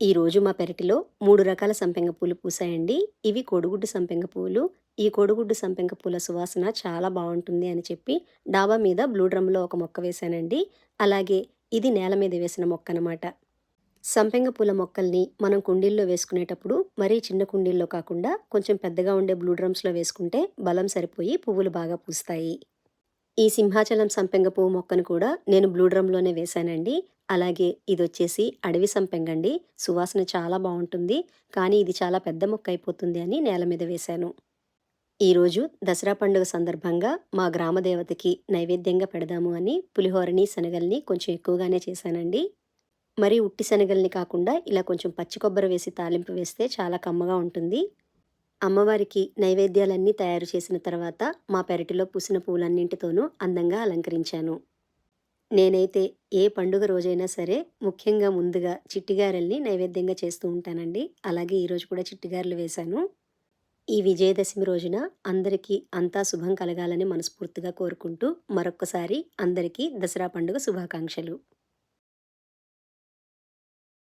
ఈరోజు మా పెరటిలో మూడు రకాల సంపెంగ పూలు పూసాయండి. ఇవి కోడిగుడ్డు సంపెంగ పూలు. ఈ కోడిగుడ్డు సంపెంగ పూల సువాసన చాలా బాగుంటుంది అని చెప్పి డాబా మీద బ్లూ డ్రమ్లో ఒక మొక్క వేశానండి. అలాగే ఇది నేల మీద వేసిన మొక్క అనమాట సంపెంగ పూల మొక్కల్ని మనం కుండీల్లో వేసుకునేటప్పుడు మరీ చిన్న కుండీల్లో కాకుండా కొంచెం పెద్దగా ఉండే బ్లూ డ్రమ్స్లో వేసుకుంటే బలం సరిపోయి పువ్వులు బాగా పూస్తాయి. ఈ సింహాచలం సంపెంగ పువ్వు మొక్కను కూడా నేను బ్లూ డ్రమ్లోనే వేశానండి. అలాగే ఇది వచ్చేసి అడవి సంపెంగండి. సువాసన చాలా బాగుంటుంది. కానీ ఇది చాలా పెద్ద మొక్క అయిపోతుంది అని నేల మీద వేశాను. ఈరోజు దసరా పండుగ సందర్భంగా మా గ్రామ దేవతకి నైవేద్యంగా పెడదాము అని పులిహోరని శనగల్ని కొంచెం ఎక్కువగానే చేశానండి. మరి ఉట్టి శనగల్ని కాకుండా ఇలా కొంచెం పచ్చి కొబ్బరి వేసి తాలింపు వేస్తే చాలా కమ్మగా ఉంటుంది. అమ్మవారికి నైవేద్యాలన్నీ తయారు చేసిన తర్వాత మా పెరటిలో పూసిన పూలన్నింటితోనూ అందంగా అలంకరించాను. నేనైతే ఏ పండుగ రోజైనా సరే ముఖ్యంగా ముందుగా చిట్టిగారెల్ని నైవేద్యంగా చేస్తూ ఉంటానండి. అలాగే ఈరోజు కూడా చిట్టిగారెలు వేశాను. ఈ విజయదశమి రోజున అందరికీ అంతా శుభం కలగాలని మనస్ఫూర్తిగా కోరుకుంటూ మరొక్కసారి అందరికీ దసరా పండుగ శుభాకాంక్షలు.